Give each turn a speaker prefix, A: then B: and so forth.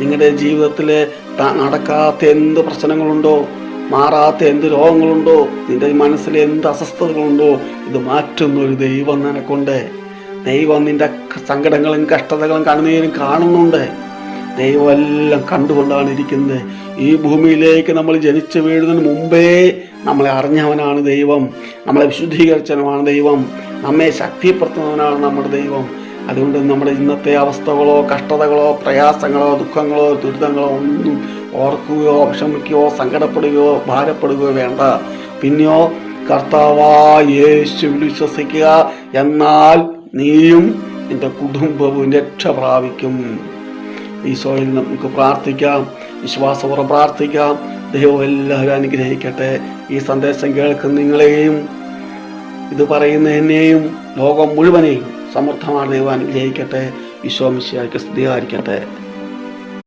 A: നിങ്ങളുടെ ജീവിതത്തിൽ നടക്കാത്ത എന്ത് പ്രശ്നങ്ങളുണ്ടോ മാറാത്ത എന്ത് രോഗങ്ങളുണ്ടോ നിന്റെ മനസ്സിൽ എന്ത് അസ്വസ്ഥതകളുണ്ടോ ഇത് മാറ്റുന്ന ഒരു ദൈവം നിനക്കുണ്ട്. ദൈവം നിന്റെ സങ്കടങ്ങളും കഷ്ടതകളും കണ്ണുനീരും കാണുന്നുണ്ട്. ദൈവം എല്ലാം കണ്ടുകൊണ്ടാണ് ഇരിക്കുന്നത്. ഈ ഭൂമിയിലേക്ക് നമ്മൾ ജനിച്ചു വീഴുന്നതിന് മുമ്പേ നമ്മളെ അറിഞ്ഞവനാണ് ദൈവം. നമ്മളെ വിശുദ്ധീകരിച്ചവനാണ് ദൈവം. നമ്മെ ശക്തിപ്പെടുത്തുന്നവനാണ് നമ്മുടെ ദൈവം. അതുകൊണ്ട് നമ്മുടെ ഇന്നത്തെ അവസ്ഥകളോ കഷ്ടതകളോ പ്രയാസങ്ങളോ ദുഃഖങ്ങളോ ദുരിതങ്ങളോ ഒന്നും ഓർക്കുകയോ വിഷമിക്കുകയോ സങ്കടപ്പെടുകയോ ഭാരപ്പെടുകയോ വേണ്ട. പിന്നെയോ കർത്താവായ വിശ്വസിക്കുക എന്നാൽ നീയും നിന്റെ കുടുംബവും രക്ഷ പ്രാപിക്കും. ഈശോയിൽ നമുക്ക് പ്രാർത്ഥിക്കാം വിശ്വാസപൂർവം പ്രാർത്ഥിക്കാം. ദൈവം എല്ലാവരും അനുഗ്രഹിക്കട്ടെ. ഈ സന്ദേശം കേൾക്കുന്ന നിങ്ങളെയും ഇത് പറയുന്ന എന്നെയും ലോകം മുഴുവനെയും സമൃദ്ധമാണ് ദൈവം അനുഗ്രഹിക്കട്ടെ. വിശ്വാമിശിയായിക്ക് സ്തുതിയായിരിക്കട്ടെ.